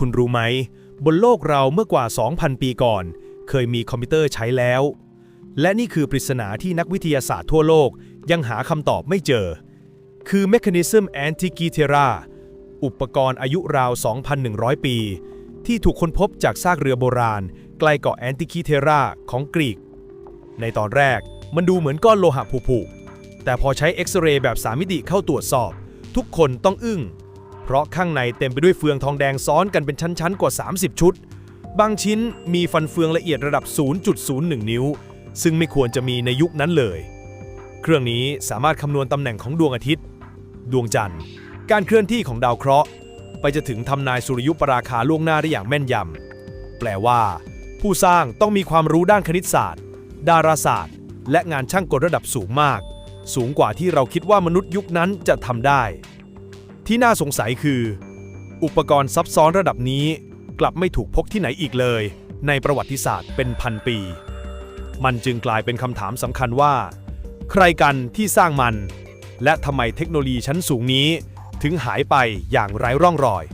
คุณรู้ไหม บนโลกเราเมื่อกว่า 2,000 ปีก่อน เคยมีคอมพิวเตอร์ใช้แล้ว และนี่คือปริศนาที่นักวิทยาศาสตร์ทั่วโลกยังหาคำตอบไม่เจอ คือ Mechanism Antikythera อุปกรณ์อายุราว 2,100 ปี ที่ถูกค้นพบจากซากเรือโบราณ ใกล้เกาะแอนติคีเทราของกรีก ในตอนแรกมันดูเหมือนก้อนโลหะผุๆแต่พอใช้เอ็กซเรย์แบบ3มิติเข้าตรวจสอบ ทุกคนต้องอึ้ง เพราะข้างในเต็มไปด้วยเฟืองทองแดงซ้อนกันเป็นชั้นๆ กว่า 30 ชุด บางชิ้นมีฟันเฟืองละเอียดระดับ 0.01 นิ้ว ซึ่งไม่ควรจะมีในยุคนั้นเลย เครื่องนี้สามารถคำนวณตำแหน่งของดวงอาทิตย์ ดวงจันทร์ การเคลื่อนที่ของดาวเคราะห์ ไปจะถึงทำนายสุริยุปราคาล่วงหน้าได้อย่างแม่นยำ แปลว่า ผู้สร้างต้องมีความรู้ด้านคณิตศาสตร์ ดาราศาสตร์ และงานช่างกลระดับสูงมาก สูงกว่าที่เราคิดว่ามนุษย์ยุคนั้นจะทำได้ ที่น่าสงสัยคือ อุปกรณ์ซับซ้อนระดับนี้ กลับไม่ถูกพกที่ไหนอีกเลย ในประวัติศาสตร์เป็นพันปี มันจึงกลายเป็นคำถามสำคัญว่า ใครกันที่สร้างมัน และทำไมเทคโนโลยีชั้นสูงนี้ ถึงหายไปอย่างไร้ร่องรอย